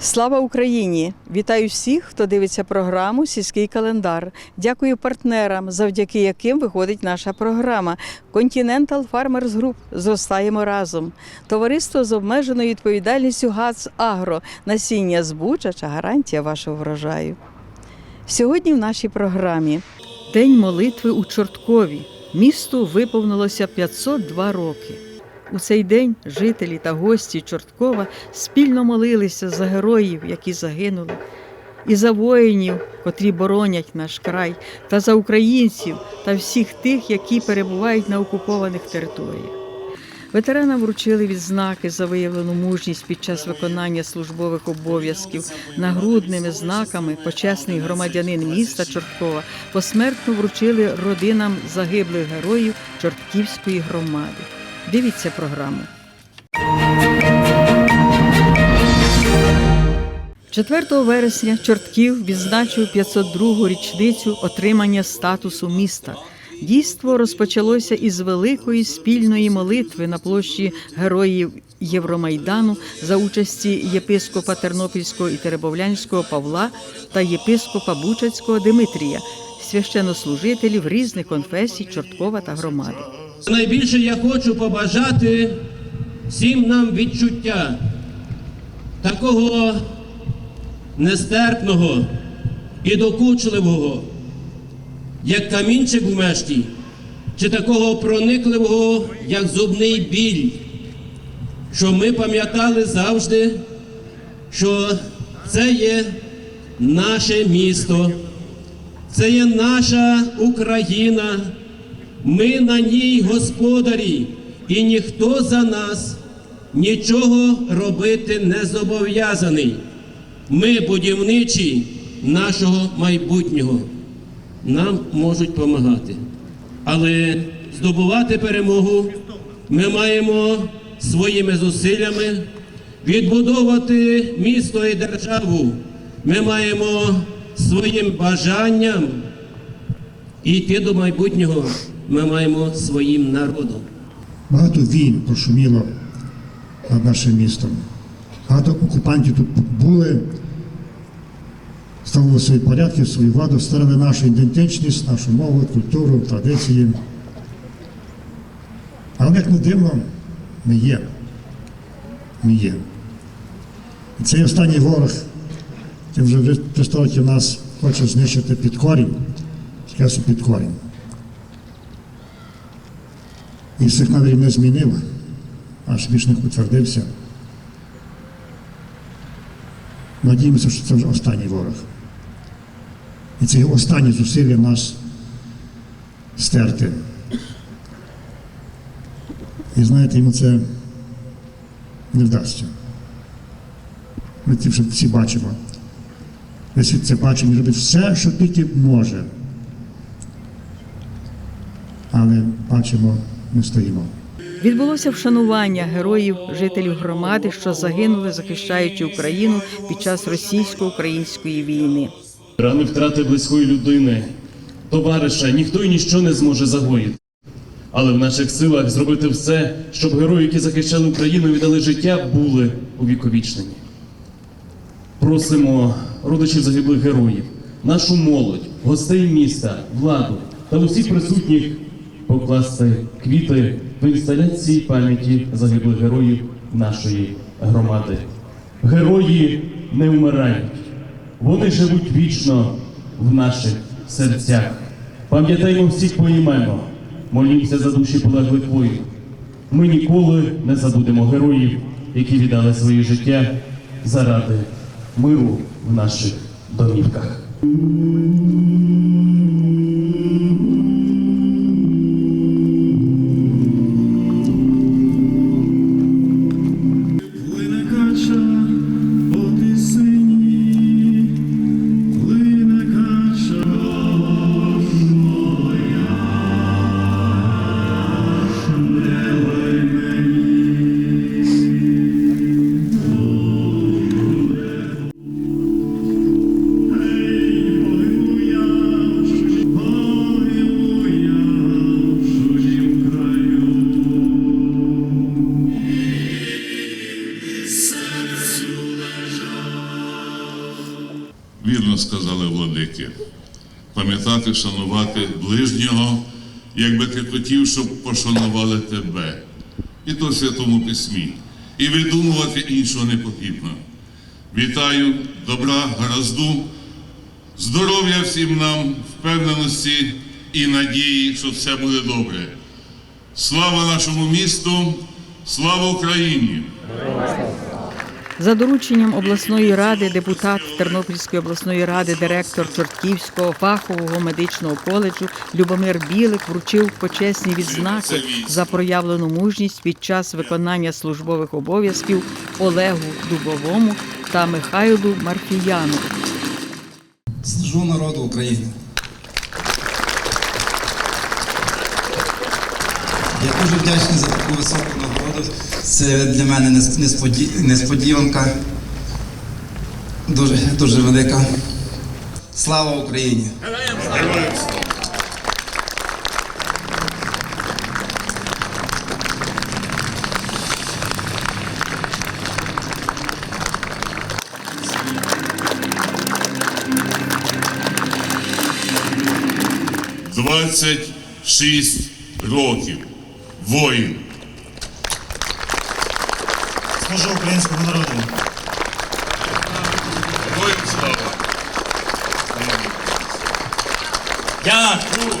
Слава Україні! Вітаю всіх, хто дивиться програму Сільський календар. Дякую партнерам, завдяки яким виходить наша програма Continental Farmers Group. Зростаємо разом. Товариство з обмеженою відповідальністю ГАЦ Агро. Насіння збучача гарантія вашого врожаю. Сьогодні в нашій програмі День молитви у Чорткові. Місту виповнилося 502 роки. У цей день жителі та гості Чорткова спільно молилися за героїв, які загинули, і за воїнів, котрі боронять наш край, та за українців та всіх тих, які перебувають на окупованих територіях. Ветеранам вручили відзнаки за виявлену мужність під час виконання службових обов'язків нагрудними знаками почесний громадянин міста Чорткова посмертно вручили родинам загиблих героїв Чортківської громади. Дивіться програму. 4 вересня Чортків відзначив 502-гу річницю отримання статусу міста. Дійство розпочалося із великої спільної молитви на площі героїв Євромайдану за участі єпископа Тернопільського і Теребовлянського Павла та єпископа Бучацького Димитрія, священнослужителів різних конфесій Чорткова та громади. Найбільше я хочу побажати всім нам відчуття такого нестерпного і докучливого, як камінчик в мешті, чи такого проникливого, як зубний біль, що ми пам'ятали завжди, що це є наше місто, це є наша Україна. Ми на ній господарі, і ніхто за нас нічого робити не зобов'язаний. Ми будівничі нашого майбутнього. Нам можуть допомагати. Але здобувати перемогу ми маємо своїми зусиллями відбудовувати місто і державу. Ми маємо своїм бажанням йти до майбутнього ми маємо своїм народом. Багато війн прошуміло над нашим містом. Багато окупантів тут були, ставили свої порядки, свою владу, старили нашу ідентичність, нашу мову, культуру, традиції. Але як не дивно, ми є. Ми є. І цей останній ворог, який вже три століття нас хоче знищити під корінь, якраз під корінь. І цих намірів не змінив, більш не утвердився. Надіємося, що це вже останній ворог. І це останні зусилля нас стерти. І знаєте, йому це не вдасться. Ми це вже всі бачимо. Весь світ це бачимо і робить все, що тільки може. Але бачимо, ми стоїмо. Відбулося вшанування героїв, жителів громади, що загинули, захищаючи Україну під час російсько-української війни. Рани втрати близької людини, товариша, ніхто і ніщо не зможе загоїти. Але в наших силах зробити все, щоб герої, які захищали Україну, віддали життя, були увіковічнені. Просимо родичів загиблих героїв, нашу молодь, гостей міста, владу та усіх присутніх покласти квіти в інсталяції пам'яті загиблих героїв нашої громади. Герої не вмирають. Вони живуть вічно в наших серцях. Пам'ятаємо всіх поіменно, молімося за душі полеглих воїнів. Ми ніколи не забудемо героїв, які віддали своє життя заради миру в наших домівках. Ближнього, якби ти хотів, щоб пошанували тебе. І то в Святому Письмі. І видумувати іншого не потрібно. Вітаю, добра, гаразду, здоров'я всім нам, впевненості і надії, що все буде добре. Слава нашому місту, слава Україні! За дорученням обласної ради депутат Тернопільської обласної ради, директор Чортківського фахового медичного коледжу Любомир Білик вручив почесні відзнаки за проявлену мужність під час виконання службових обов'язків Олегу Дубовому та Михайлу Марфіяну. Служу народу України. Я дуже вдячний за таку високу нагороду. Це для мене несподіванка. Дуже, дуже велика. Слава Україні! Двадцять шість років. Воїн. Служу українському народу. Воїн слава. Дякуємо!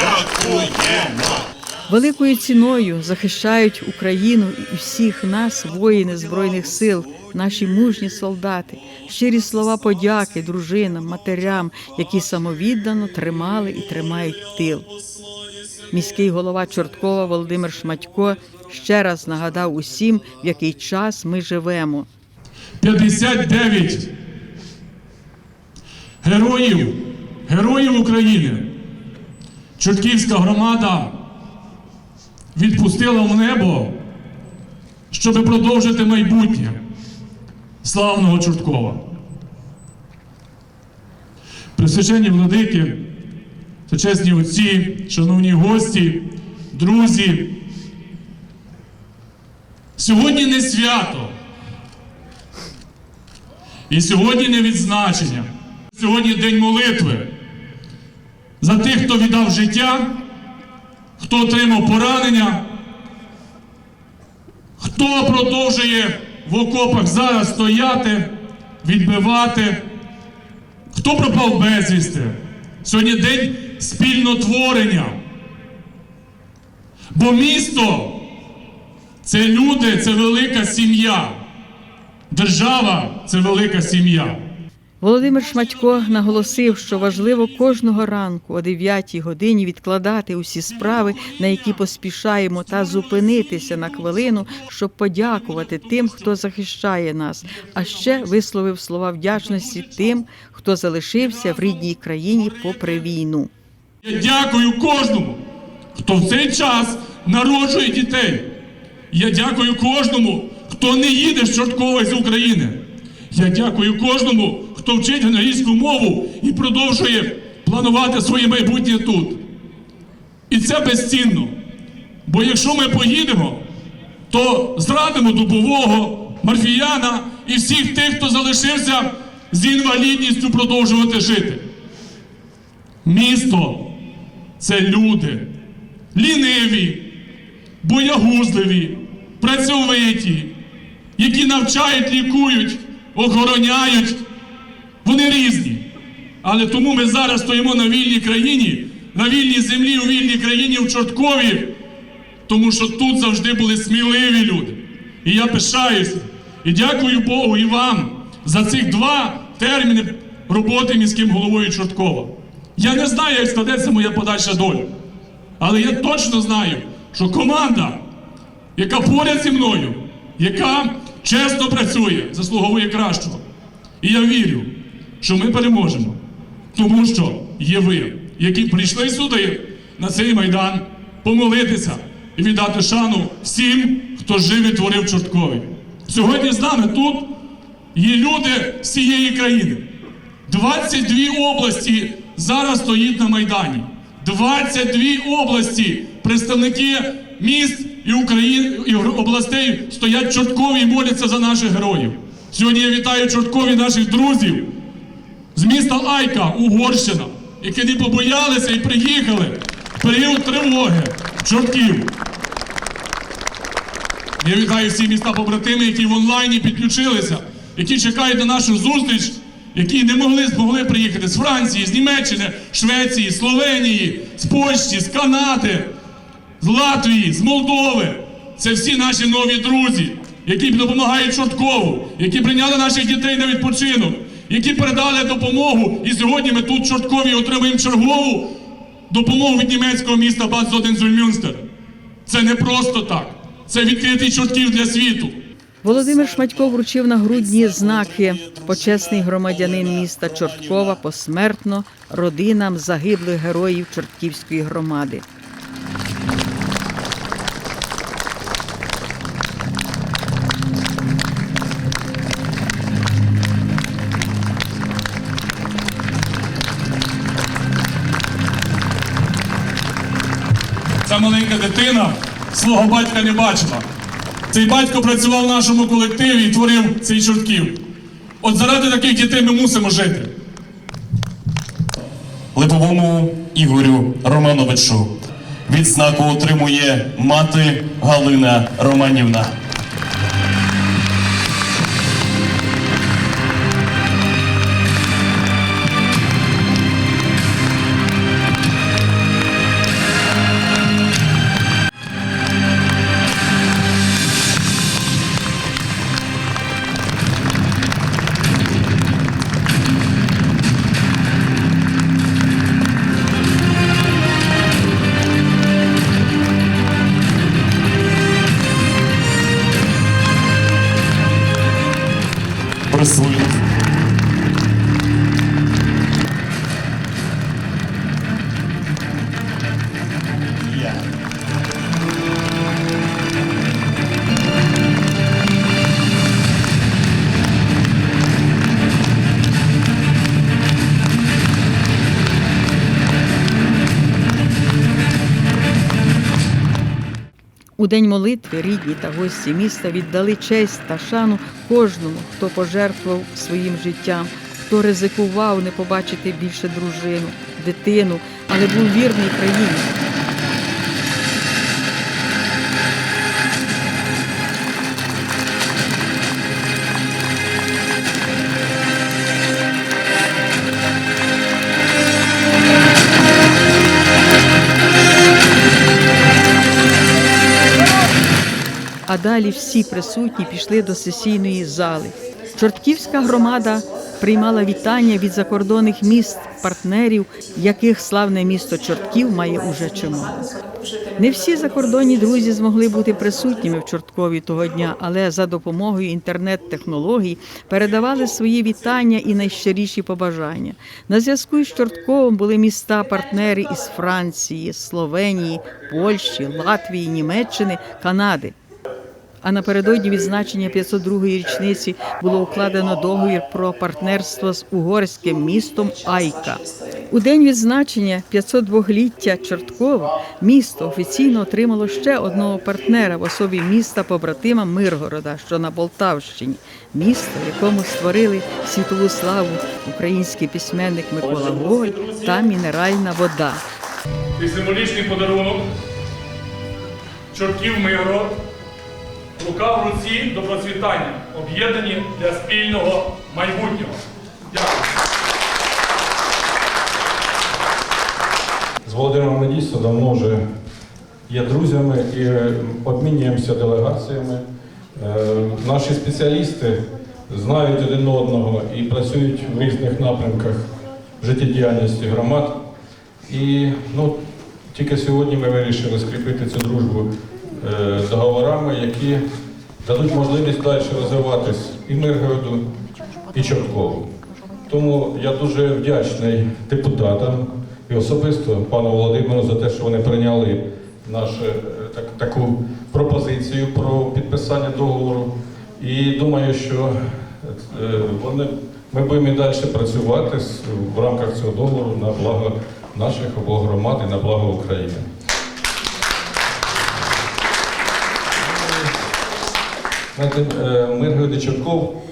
Дякуємо. Великою ціною захищають Україну і всіх нас, воїни збройних сил, наші мужні солдати. Щирі слова подяки дружинам, матерям, які самовіддано тримали і тримають тил. Міський голова Чорткова Володимир Шматько ще раз нагадав усім, в який час ми живемо. 59 героїв, героїв України. Чортківська громада відпустила в небо, щоб продовжити майбутнє славного Чорткова. Присвячені владики, чесні отці, шановні гості, друзі. Сьогодні не свято. І сьогодні не відзначення. Сьогодні день молитви за тих, хто віддав життя, хто отримав поранення, хто продовжує в окопах зараз стояти, відбивати, хто пропав безвісти. Сьогодні день спільнотворення. Бо місто це люди, це велика сім'я. Держава це велика сім'я. Володимир Шматько наголосив, що важливо кожного ранку о 9 годині відкладати усі справи, на які поспішаємо, та зупинитися на хвилину, щоб подякувати тим, хто захищає нас. А ще висловив слова вдячності тим, хто залишився в рідній країні попри війну. Я дякую кожному, хто в цей час народжує дітей. Я дякую кожному, хто не їде з Чорткова з України. Я дякую кожному, хто вчить англійську мову і продовжує планувати своє майбутнє тут. І це безцінно. Бо якщо ми поїдемо, то зрадимо дубового, марфіяна і всіх тих, хто залишився з інвалідністю продовжувати жити. Місто це люди, ліниві, боягузливі, працьовиті, які навчають, лікують, охороняють. Вони різні. Але тому ми зараз стоїмо на вільній країні, на вільній землі, у вільній країні в Чорткові, тому що тут завжди були сміливі люди. І я пишаюся. І дякую Богу і вам за цих два терміни роботи міським головою Чорткова. Я не знаю, як складеться моя подальша доля. Але я точно знаю, що команда, яка поряд зі мною, яка чесно працює, заслуговує кращого. І я вірю, що ми переможемо, тому що є ви, які прийшли сюди, на цей майдан, помолитися і віддати шану всім, хто жив і творив Чорткові. Сьогодні з нами тут є люди з цієї країни. 22 області зараз стоїть на Майдані. 22 області, представники міст і Україн і областей стоять чорткові і моляться за наших героїв. Сьогодні я вітаю чорткові наших друзів з міста Айка, Угорщина, які не побоялися і приїхали в період тривоги чортків. Я вітаю всі міста побратими, які в онлайні підключилися, які чекають на нашу зустріч, які не могли змогли приїхати з Франції, з Німеччини, Швеції, Словенії, з Польщі, з Канади, з Латвії, з Молдови. Це всі наші нові друзі, які допомагають Чорткову, які прийняли наших дітей на відпочинок, які передали допомогу. І сьогодні ми тут Чорткові отримуємо чергову допомогу від німецького міста Бадзодензульмюнстер. Це не просто так. Це відкритий чортків для світу. Володимир Шматько вручив на грудні знаки почесний громадянин міста Чорткова посмертно родинам загиблих героїв Чортківської громади. Ця маленька дитина свого батька не бачила. Цей батько працював в нашому колективі і творив цей чортків. От заради таких дітей ми мусимо жити. Липовому Ігорю Романовичу. Відзнаку отримує мати Галина Романівна. У день молитви рідні та гості міста віддали честь та шану кожному, хто пожертвував своїм життям, хто ризикував не побачити більше дружину, дитину, але був вірний країні. Далі всі присутні пішли до сесійної зали. Чортківська громада приймала вітання від закордонних міст, партнерів, яких славне місто Чортків має уже чимало. Не всі закордонні друзі змогли бути присутніми в Чорткові того дня, але за допомогою інтернет-технологій передавали свої вітання і найщиріші побажання. На зв'язку з Чортковим були міста-партнери із Франції, Словенії, Польщі, Латвії, Німеччини, Канади. А напередодні відзначення 502-ї річниці було укладено договір про партнерство з угорським містом Айка. У день відзначення 502-ліття Чорткова місто офіційно отримало ще одного партнера в особі міста побратима Миргорода, що на Полтавщині, місто, в якому створили світову славу український письменник Микола Гоголь та мінеральна вода. І символічний подарунок чортків миру, рука руці до процвітання, об'єднані для спільного майбутнього. Дякую. З Володимиром ми дійсно давно вже є друзями і е, обмінюємося делегаціями. Е, Наші спеціалісти знають один одного і працюють в різних напрямках життєдіяльності громад. І ну, тільки сьогодні ми вирішили скріпити цю дружбу договорами, які дадуть можливість далі розвиватись і Миргороду, і Чорткову. Тому я дуже вдячний депутатам і особисто пану Володимиру за те, що вони прийняли нашу е, так, таку пропозицію про підписання договору. І думаю, що е, вони, ми будемо і далі працювати в рамках цього договору на благо наших обох громад і на благо України. Знаєте, е, Миргород і Чортков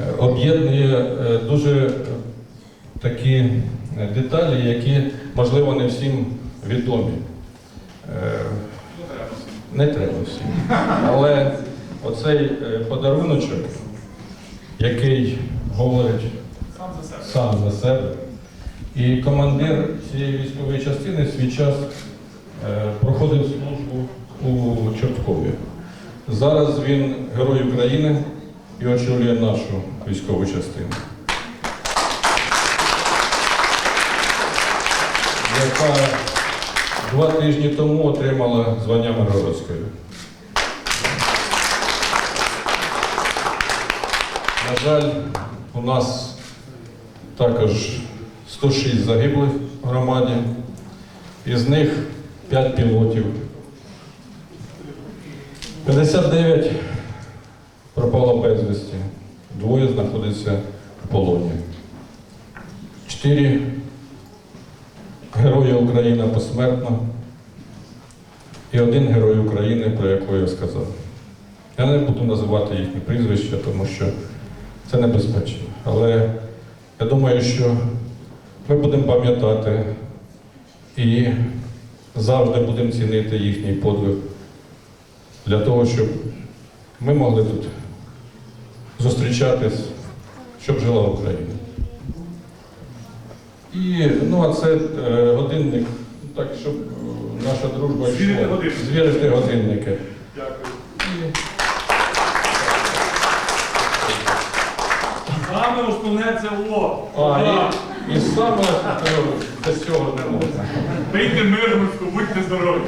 е, об'єднує е, дуже такі е, деталі, які, можливо, не всім відомі. Е, Не треба всім. Але оцей е, подаруночок, який говорить сам за себе, і командир цієї військової частини в свій час е, проходив службу у Чорткові. Зараз він герой України і очолює нашу військову частину. яка два тижні тому отримала звання Миргородської. На жаль, у нас також 106 загиблих в громаді, із них 5 пілотів. 59 пропало безвісті, двоє знаходяться в полоні. Чотири Герої України посмертно і один герой України, про якого я сказав. Я не буду називати їхні прізвища, тому що це небезпечно. Але я думаю, що ми будемо пам'ятати і завжди будемо цінити їхній подвиг для того, щоб ми могли тут зустрічатись, щоб жила Україна. І ну, а це е, годинник, так, щоб е, наша дружба Звірити йшла. Звірити годинники. Дякую. Саме основне це о. А, і, і саме е, без цього не можна. Пийте мирницьку, будьте здорові.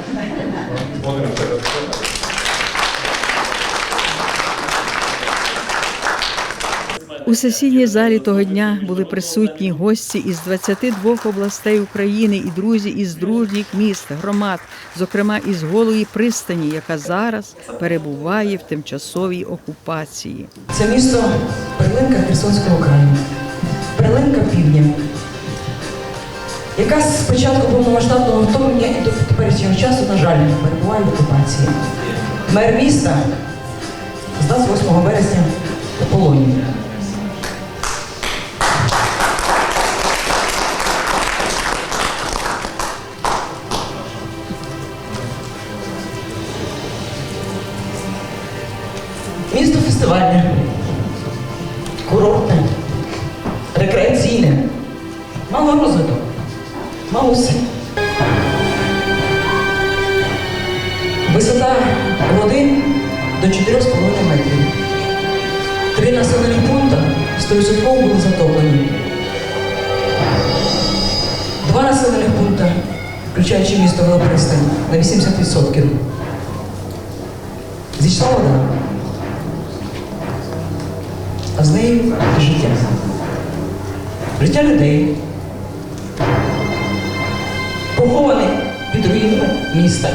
Через У сесійній залі того дня були присутні гості із 22 областей України і друзі із дружніх міст, громад, зокрема із голої пристані, яка зараз перебуває в тимчасовій окупації. Це місто перлинка Херсонського краю, перлинка півдня, яка з початку повномасштабного вторгнення і до теперішнього часу, на жаль, перебуває в окупації. Мер міста з 28 вересня у полоні. Включаючи місто Велопристань, на 80%. Зійшла вода а з нею життя. Життя людей, похований під руїнами міста.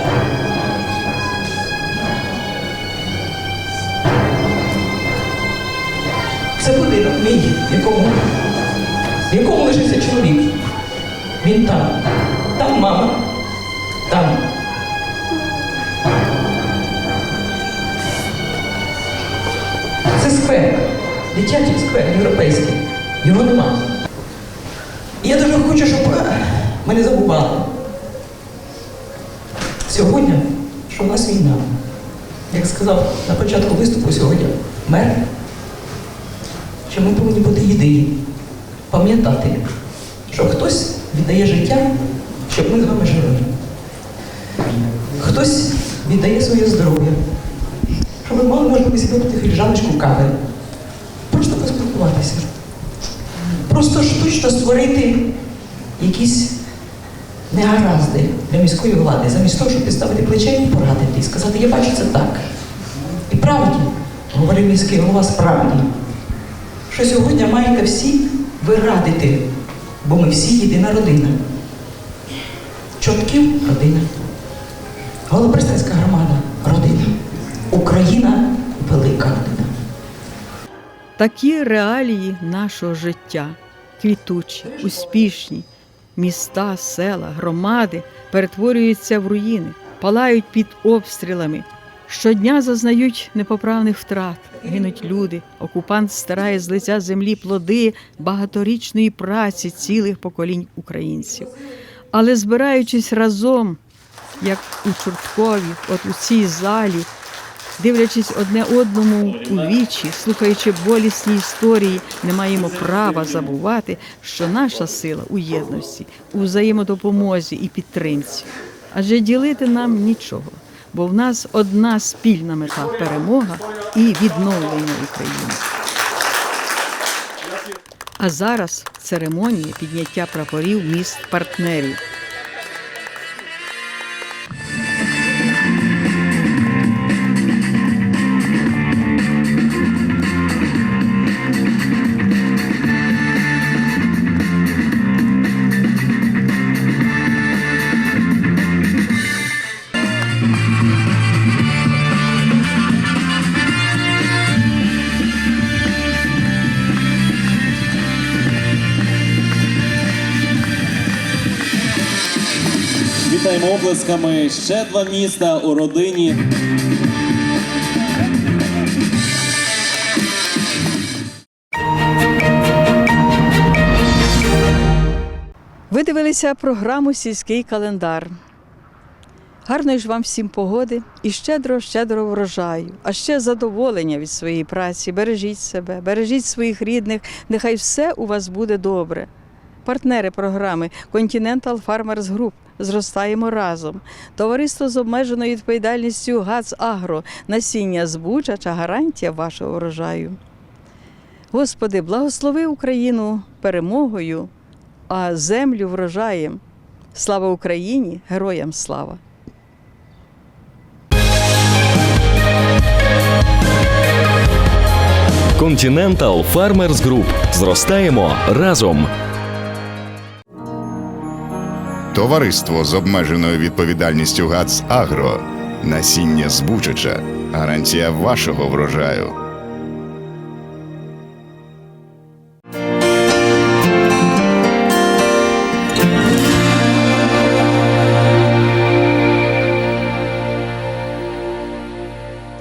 Це будинок мій, якому, якому лишився чоловік. Він там, там мама, там. Це сквер, дитячий сквер європейський. Його нема. І я дуже хочу, щоб е, ми не забували. Сьогодні, що в нас війна. Як сказав на початку виступу сьогодні мер, що ми повинні бути єдині, пам'ятати, що хтось віддає життя, щоб ми з вами жили. Хтось віддає своє здоров'я, щоб ми мали можливість випити філіжаночку кави, просто поспілкуватися. Просто штучно створити якісь негаразди для міської влади, замість того, щоб підставити плече і порадити, і сказати, я бачу це так. І правді, говорив міський голова, справді, що сьогодні маєте всі ви радити, бо ми всі єдина родина. Чортків родина. Голопристанська громада родина. Україна велика родина. Такі реалії нашого життя квітучі, успішні. Міста, села, громади перетворюються в руїни, палають під обстрілами, щодня зазнають непоправних втрат. Гинуть люди, окупант стирає з лиця землі плоди багаторічної праці цілих поколінь українців. Але збираючись разом, як у Чорткові, от у цій залі, дивлячись одне одному у вічі, слухаючи болісні історії, не маємо права забувати, що наша сила у єдності, у взаємодопомозі і підтримці. Адже ділити нам нічого, бо в нас одна спільна мета перемога і відновлення України. А зараз церемонія підняття прапорів міст партнерів. Вітаємо оплесками ще два міста у родині. Ви дивилися програму Сільський календар. Гарної ж вам всім погоди і щедро, щедро врожаю, а ще задоволення від своєї праці. Бережіть себе, бережіть своїх рідних, нехай все у вас буде добре. Партнери програми Continental Farmers Group. Зростаємо разом. Товариство з обмеженою відповідальністю ГАЦ Агро, насіння збучача гарантія вашого врожаю. Господи, благослови Україну перемогою, а землю врожаєм. Слава Україні! Героям слава! Continental Farmers Group. Зростаємо разом. Товариство з обмеженою відповідальністю ГАЦ Агро. Насіння збучача. Гарантія вашого врожаю.